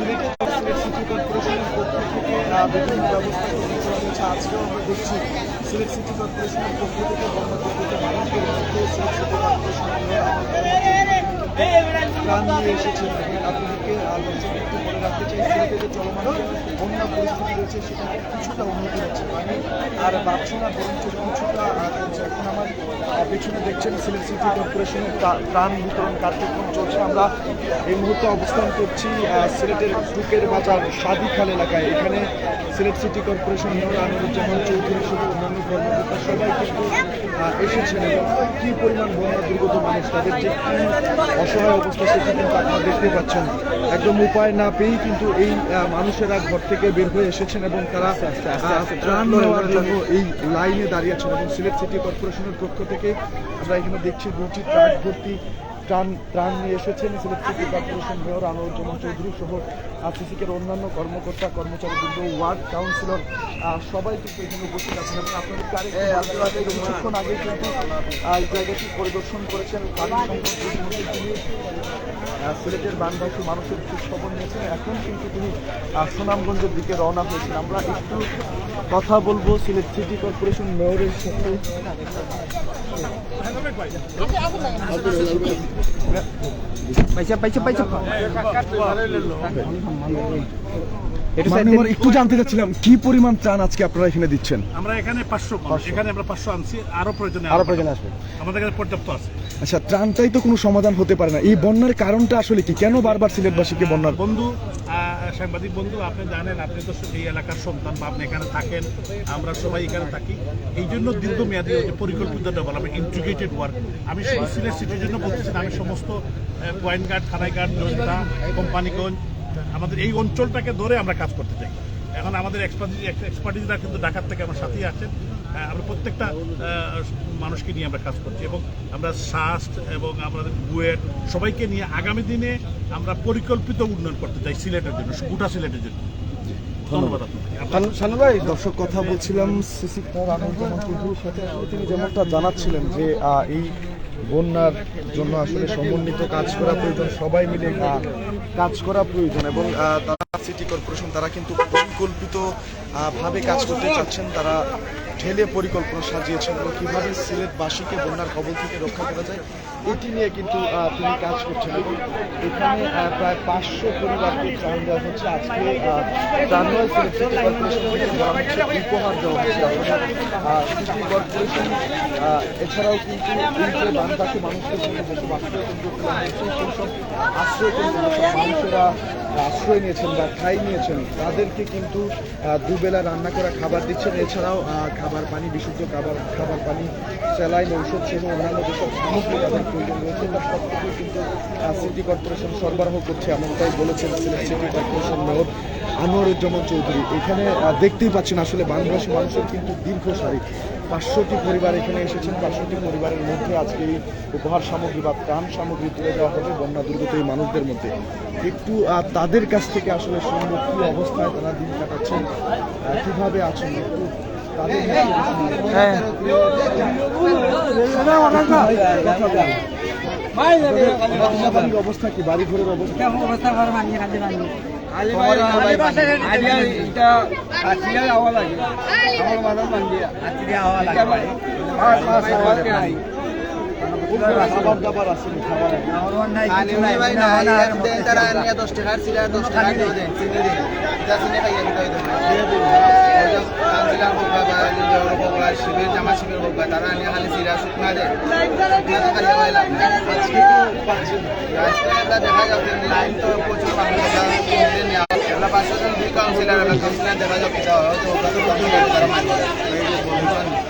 সিলেটে সিলেট সিটি কর্পোরেশনের পক্ষ থেকে ব্যবস্থা গ্রহণ করা আমরা দেখছি। সিলেট সিটি কর্পোরেশনের পক্ষ থেকে বন্যাপ্রভাবিত মানুষদের মধ্যে সিলেট সিটি কর্পোরেশনের প্রাণ নিয়ে এসেছে। আপনাদেরকে দর্শক একটু বলে রাখতে চাই, সিলেটে যে চলমান বন্যা পরিস্থিতি রয়েছে সেটা কিছুটা উন্নতি হচ্ছে। মানে আর বাড়ছে না, বরঞ্চ কিছুটা এখন আমার পেছনে দেখছেন সিলেট সিটি কর্পোরেশনের ত্রাণ বিতরণ কার্যক্রম চলছে। আমরা এই মুহূর্তে অবস্থান করছি সিলেটের টুকের বাজার সাদিখাল এলাকায়। এখানে Sylhet city corporation mayor Amiruzzaman Chowdhury সহ অন্যান্য কর্মকর্তা সবাই কিন্তু এসেছেন এবং কি পরিমাণ বন্যা দুর্গত মানুষ তাদের যে অসহায় অবস্থা সেটি কিন্তু আপনারা দেখতে পাচ্ছেন। একদম উপায় না পেয়েই কিন্তু এই মানুষেরা ঘর থেকে বের হয়ে এসেছেন এবং তারা ত্রাণ নেওয়ার জন্য এই লাইনে দাঁড়িয়েছেন এবং সিলেট সিটি কর্পোরেশনের পক্ষ থেকে আমরা এখানে দেখছি দুটি ট্রাক ভর্তি ত্রাণ ত্রাণ নিয়ে এসেছেন Sylhet city corporation mayor Anwaruzzaman Chowdhury সহ সিসিকের অন্যান্য কর্মকর্তা কর্মচারীবৃন্দ ওয়ার্ড কাউন্সিলর সবাই কিন্তু এখানে উপস্থিত আছেন। এবং আপনাদের হবে, কিছুক্ষণ আগে কিন্তু এই জায়গাটি পরিদর্শন করেছেন তিনি সিলেটের বানভাসী মানুষের খোঁজ খবর নিয়েছেন। এখন কিন্তু তিনি সুনামগঞ্জের দিকে রওনা হয়েছেন। আমরা একটু কথা বলব সিলেট সিটি কর্পোরেশন মেয়রের সাথে। পয়সা পয়সা পয়সা একটু জানতে চাচ্ছিলাম কি পরিমাণ ত্রাণ আজকে আপনারা এখানে দিচ্ছেন? আমরা এখানে পাঁচশো এখানে আমরা পাঁচশো আনছি আরও প্রয়োজনে আরও প্রয়োজন আসবে। আমাদের কাছে পর্যাপ্ত আছে। আচ্ছা ত্রাণটাই তো কোনো সমাধান হতে পারে না। এই বন্যার কারণটা আসলে কি? কেন বারবার সিলেটবাসীকে বন্যার বন্ধু সাংবাদিক বন্ধু, আপনি জানেন, আপনি তো এই এলাকার সন্তান বা আপনি এখানে থাকেন, আমরা সবাই এখানে থাকি। এই জন্য দীর্ঘমেয়াদী পরিকল্পিত ডেভেলপমেন্ট ইন্টিগ্রেটেড ওয়ার্ক আমি সিলেট সিটির জন্য বলতেছি আমি সমস্ত পয়েন্ট গার্ড থানায় গার্ড যোদ্ধা কোম্পানিগঞ্জ আমাদের এই অঞ্চলটাকে ধরে আমরা কাজ করতে চাই। এখন আমাদের এক্সপার্টিজরা কিন্তু ঢাকার থেকে আমার সাথেই আছেন। আমরা প্রত্যেকটা মানুষকে নিয়ে আমরা কাজ করছি এবং আমরা সাস্ট এবং আমাদের বুয়েট সবাইকে নিয়ে আগামী দিনে আমরা পরিকল্পিত উন্নয়ন করতে চাই সিলেটের জন্য, গোটা সিলেটের জন্য। ধন্যবাদ আপনাকে। দর্শক কথা বলছিলাম, সিসি সাথে। তিনি যেমনটা জানাচ্ছিলেন যে এই বন্যার জন্য আসলে সমন্বিত কাজ করা প্রয়োজন, সবাই মিলে কাজ করা প্রয়োজন এবং সিটি কর্পোরেশন, তারা কিন্তু পরিকল্পিত ভাবে কাজ করতে চাচ্ছেন। তারা ঢেলে পরিকল্পনা সাজিয়েছেন এবং কীভাবে সিলেটবাসীকে বন্যার কবল থেকে রক্ষা করা যায়, এটি নিয়ে কিন্তু তিনি কাজ করছেন। এবং এখানে প্রায় পাঁচশো পরিবারকে ত্রাণ দেওয়া হচ্ছে। আজকে ত্রাণ সিলেট সিটি কর্পোরেশন থেকে হচ্ছে, উপহার দেওয়া হচ্ছে। সিটি কর্পোরেশন এছাড়াও কিন্তু এই বানবাসী মানুষদের জন্য যেসব আশ্রয় কেন্দ্র মানুষেরা আশ্রয় নিয়েছেন বা ঠাই নিয়েছেন, তাদেরকে কিন্তু দুবেলা রান্না করা খাবার দিচ্ছেন। এছাড়াও খাবার পানি, বিশুদ্ধ খাবার খাবার পানি স্যালাইন ঔষধ সহ অন্যান্য যেসব সামগ্রী তাদের প্রয়োজন রয়েছে তার সব কিছু কিন্তু সিটি কর্পোরেশন সরবরাহ করছে, এমনটাই বলেছেন Sylhet city corporation mayor Anwaruzzaman Chowdhury. এখানে দেখতেই পাচ্ছেন আসলে বাংলাদেশি মানুষের কিন্তু দীর্ঘ সারি পাঁচশোটি পরিবার এখানে এসেছেন পাঁচশোটি পরিবারের মধ্যে আজকে এই উপহার সামগ্রী বা ত্রাণ সামগ্রী তুলে দেওয়া হবে বন্যা দুর্গত এই মানুষদের মধ্যে। একটু তাদের কাছ থেকে আসলে শুনব কী অবস্থায় তারা দিন কাটাচ্ছেন কীভাবে আছেন? একটু তাদের। হ্যাঁ। অবস্থা কি? বাড়ি ঘরের অবস্থা খাবার দাবার লাগে খাবার দশ টাকার সিরা দশ শিবির জামা শিবির হোক তারা আনিয়া খালি সিরা শুকনা দেয় দেখা যাচ্ছে লাইন তো প্রচুর দেখা মানবে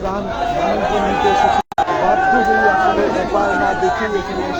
প্রাণ বাধ্য হয়ে আসলে একবার না দেখে এখানে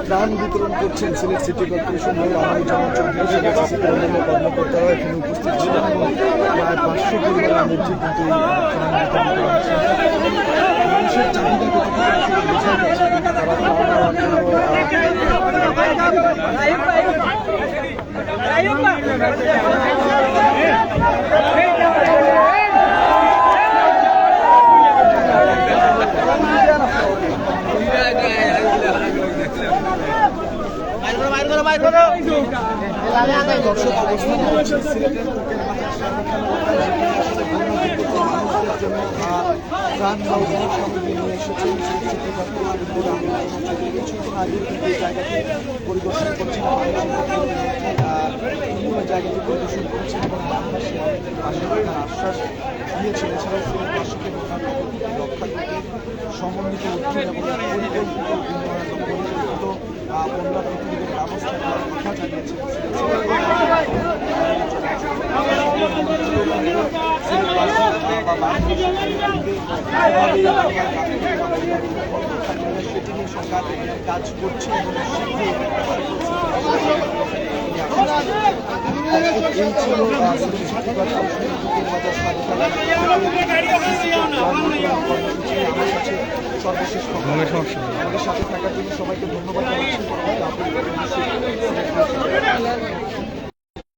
ত্রাণ বিতরণ করছেন Sylhet city corporation mayor Amir Zaman Chowdhury অন্যান্য কর্মকর্তারা এখানে উপস্থিত ছিলেন প্রায় পাঁচশো পরিবারের মধ্যে কিন্তু ত্রাণ বিতরণ করা হচ্ছে মানুষের চাহিদা কতটুকু বোঝা যাচ্ছে তারা ত্রাণ নেওয়ার জন্য আহ, দর্শক অবস্থান করছে সিলেটের কোকের মাথার শাহরুখান এলাকায় যেখানে আসলে বন্যাদুর্গত মানুষদের জন্য আহ, ত্রাণ বা উদ্ধার সামগ্রী নিয়ে এসেছেন। কিছুক্ষণ আগে বিভিন্ন জায়গাটি পরিদর্শন করেছেন এবং বাংলাদেশে আশ্বাস দিয়েছেন রক্ষা করতে সমন্বিত উদ্যোগ বন্যা প্রতিরোধের ব্যবস্থা করার কথা জানিয়েছেন সরকার কাজ করছে এই ছিল সর্বশেষ আমাদের সাথে থাকার জন্য সবাইকে ধন্যবাদ